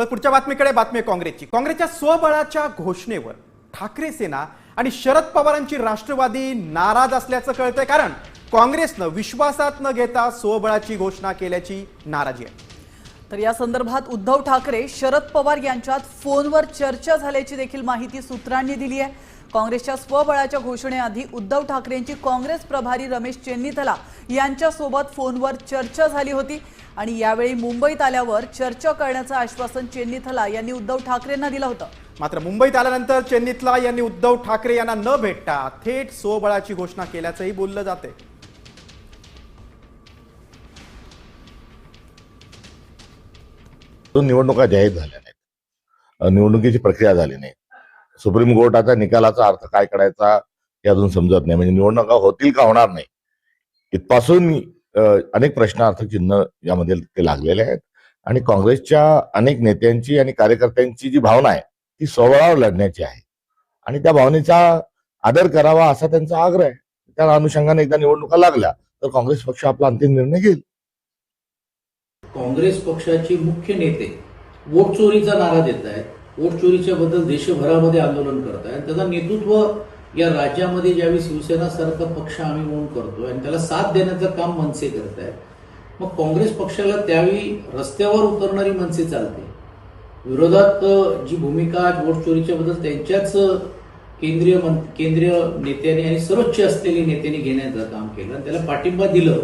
पण पुढच्या बातमीकडे बातमी आहे काँग्रेसची. काँग्रेसच्या स्वबळाच्या घोषणेवर ठाकरे सेना आणि शरद पवारांची राष्ट्रवादी नाराज असल्याचं कळतंय. कारण काँग्रेसनं विश्वासात न घेता स्वबळाची घोषणा केल्याची नाराजी आहे. तर या संदर्भात उद्धव ठाकरे शरद पवार यांच्यात फोनवर चर्चा झाल्याची देखील माहिती सूत्रांनी दिली आहे. काँग्रेसच्या स्वबळाच्या घोषणेआधी उद्धव ठाकरेंची काँग्रेस प्रभारी रमेश चेन्नीथला यांच्यासोबत फोनवर चर्चा झाली होती आणि यावेळी मुंबईत आल्यावर चर्चा करण्याचं आश्वासन चेन्नीथला यांनी उद्धव ठाकरेंना दिलं होतं. मात्र मुंबईत आल्यानंतर चेन्नीतला यांनी उद्धव ठाकरे यांना न भेटता थेट स्वबळाची घोषणा केल्याचंही बोललं जाते. निवडणुका जाहीर झाल्या नाहीत. निवडणुकीची प्रक्रिया झाली नाही. सुप्रीम कोर्टाचा निकालाचा अर्थ काय करायचा हे अजून समजत नाही. म्हणजे निवडणुका होतील का होणार नाही? इथपासून अनेक प्रश्नार्थ चिन्ह यामध्ये ते लागलेले आहेत. आणि काँग्रेसच्या अनेक नेत्यांची आणि कार्यकर्त्यांची जी भावना आहे ती सोहळावर लढण्याची आहे. आणि त्या भावनेचा आदर करावा असा त्यांचा आग्रह आहे. त्या अनुषंगाने एकदा निवडणुका लागल्या तर काँग्रेस पक्ष आपला अंतिम निर्णय घेईल. काँग्रेस पक्षाचे मुख्य नेते वोट चोरीचा नारा देत आहेत. वोट चोरीच्या बद्दल देशभरामध्ये आंदोलन करत आहेत. त्याचं नेतृत्व या राज्यामध्ये ज्यावेळी शिवसेना सारखा पक्ष आम्ही म्हणून करतोय आणि त्याला साथ देण्याचं काम मनसे करत आहे मग काँग्रेस पक्षाला त्यावेळी रस्त्यावर उतरणारी मनसे चालते. विरोधात जी भूमिका वोट चोरीच्या बद्दल त्यांच्याच केंद्रीय मं- केंद्रीय नेत्याने आणि सर्वोच्च असलेल्या नेत्याने घेण्याचं काम केलं आणि त्याला पाठिंबा दिलं.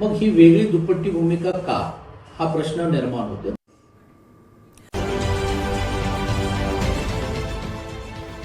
मग ही वेगळी दुपट्टी भूमिका का? हा प्रश्न निर्माण होतो